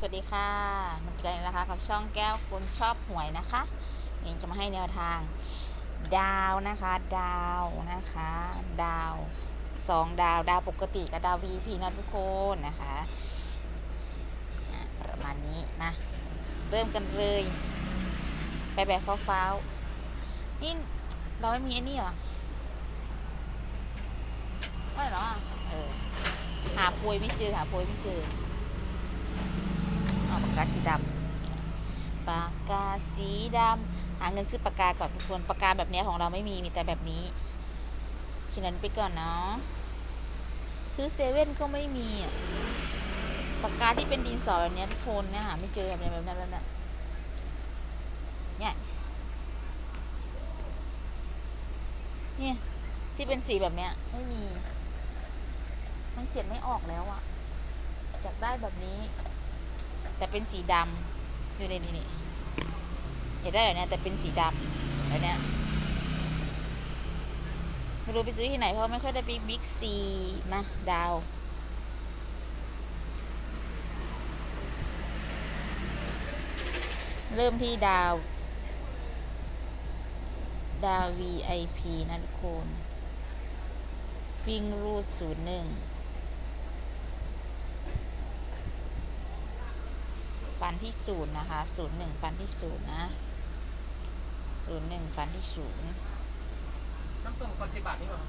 สวัสดีค่ะมาเกันนะคะกับช่องแก้วคนชอบหวยนะคะนี่จะมาให้แนวทาง ดาวนะคะ ดาวนะคะ ดาวสองดาวดาวปกติกับดาว VP นะทุกคนนะคะประมาณนี้มาเริ่มกันเลยไปแบบฟ้าวๆนี่เราไม่มีไอ้นี่เหรอไม่หรอเออหาโพยไม่เจอหาโพยไม่เจอ ปากกาสีดำปากกาสีดำหาเงินซื้อปากกาก่อนทุกคนปากกาแบบเนี้ยของเราไม่มีมีแต่แบบนี้ฉะนั้นไปก่อนเนาะซื้อเซเว่นก็ไม่มีอะปากกาที่เป็นดินสอแบบเนี้ยทุกคนเนี่ยหาไม่เจอแบบนี้แบบนั้นแบบนั้นเนี่ยเนี่ยที่เป็นสีแบบเนี้ยไม่มี มันเขียนไม่ออกแล้วอะอยากได้แบบนี้ แต่เป็นสีดำอยู่ในนี่นี่เห็นได้เหรอเนี่ยแต่เป็นสีดำแบบเนี้ยไม่รู้ไปซื้อที่ไหนเพราะไม่ค่อยได้ไปบิ๊กซีมาดาวเริ่มที่ดาว ดาว VIP นะทุกคนวิ่งรูดศูนย์หนึ่ง ฟันที่ศูนย์นะคะศูนย์หนึ่งฟันที่ศูนย์นะศูนย์หนึ่งฟันที่ศูนย์น้ำส้มคนสิบบาทนี่หว่า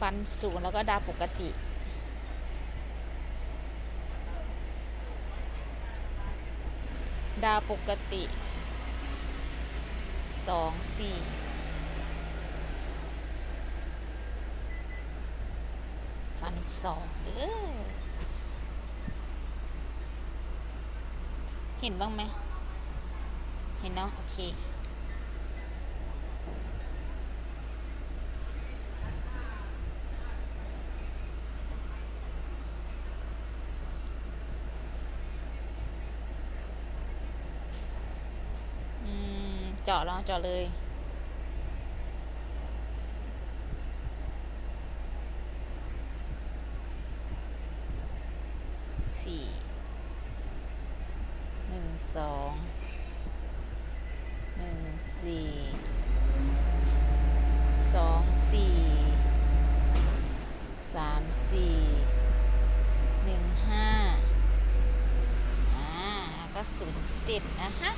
ฟันศูนย์แล้วก็ดาวปกติดาวปกติสองสี่ ฟันสองเด้อเห็นบ้างไหม เห็นเนาะโอเคเจาะแล้วเจาะเลย สี่ หนึ่ง สองหนึ่งสี่สองสี่สามสี่หนึ่งห้าอ่าก็ศูนย์เจ็ดนะฮะ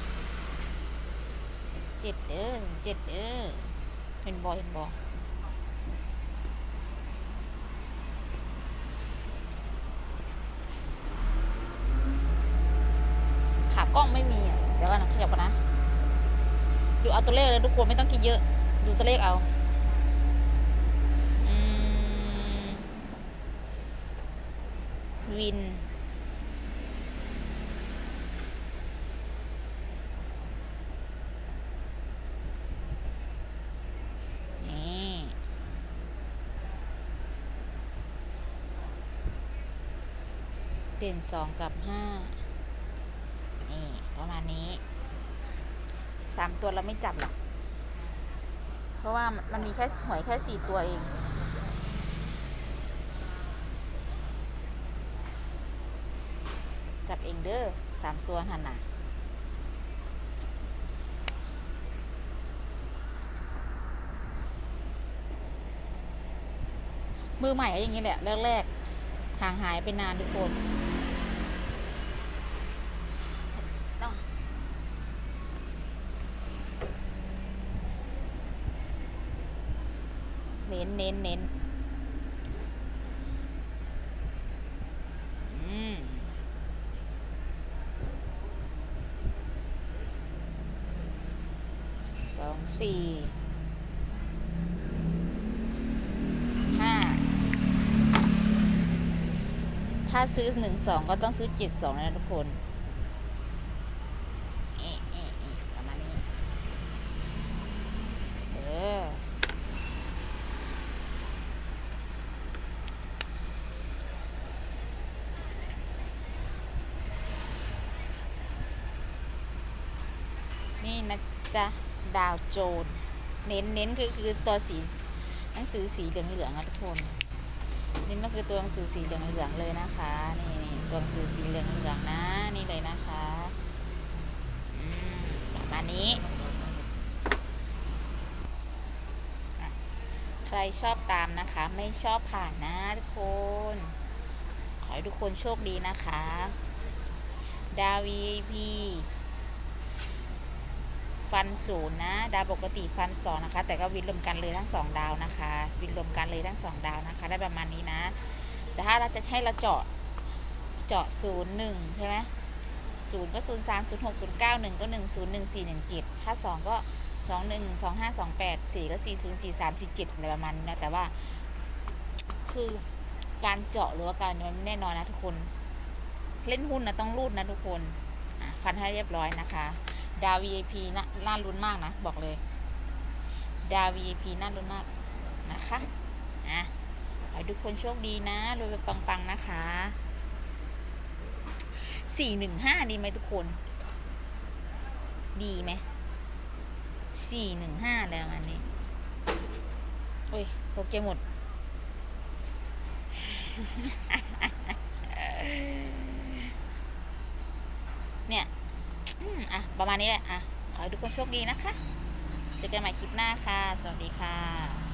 เจ็ดเด้อเจ็ดเด้อเห็นบอเห็นบอขา กล้องไม่มีอะเดี๋ยวก่อนนะขยับก่อนนะดูเอาตัวเลขเลยทุกคนไม่ต้องคิดเยอะ ดูตัวเลขเอาอวินนี่เด่นสองกับห้า นี่ประมาณนี้สามตัวเราไม่จับหรอก เพราะว่ามันมีแค่หวยแค่สี่ตัวเอง จับเองเด้อสามตัวหันน่ะมือใหม่อย่างนี้แหละแรกๆห่างหายไปนานทุกคนต้อง เน้นเน้นสองสี่ห้าถ้าซื้อหนึ่งสองก็ต้องซื้อเจ็ดสองนะทุกคนเอะเอะเอะประมาณนี้ เออ นะจ๊ะ ดาวโจน เน้นเน้นคือคือตัวสีหนังสือสีเหลืองๆอะทุกคนนี่ก็คือตัวหนังสือสีเหลืองๆเลยนะคะนี่นี่ตัวหนังสือสีเหลืองๆนะนี่เลยนะคะอืมประมาณนี้ใครชอบตามนะคะ ไม่ชอบผ่านนะทุกคน ขอให้ทุกคนโชคดีนะคะ ดาว VIP ฟันศูนย์นะ ดาวปกติฟันสองนะคะ แต่ก็วินรวมกันเลยทั้งสองดาวนะคะ วินรวมกันเลยทั้งสองดาวนะคะ ได้ประมาณนี้นะ แต่ถ้าเราจะให้เราเจาะเจาะศูนย์หนึ่งใช่ไหมศูนย์ก็ศูนย์สามศูนย์หกศูนย์เก้าหนึ่งก็หนึ่งศูนย์หนึ่งสี่หนึ่งเจ็ดถ้าสองก็สองหนึ่งสองห้าสองแปดสี่ก็สี่ศูนย์สี่สามสี่เจ็ดอะไรประมาณนี้นะแต่ว่า คือการเจาะหรือว่าการมันแน่นอนนะทุกคน เล่นหุ้นนะต้องรูดนะทุกคนฟันให้เรียบร้อยนะคะ ดาว VIP น่าน่าลุ้นมากนะ บอกเลย ดาว VIP น่าลุ้นมากนะคะอะขอให้ทุกคนโชคดีนะรวยไปปังๆนะคะสี่หนึ่งห้าดีไหมทุกคน ดีไหมสี่หนึ่งห้าแล้วมันนี้โอ้ย ตกใจหมด เนี่ย อะประมาณนี้แหละอะขอให้ทุกคนโชคดีนะคะ เจอกันใหม่คลิปหน้าค่ะ สวัสดีค่ะ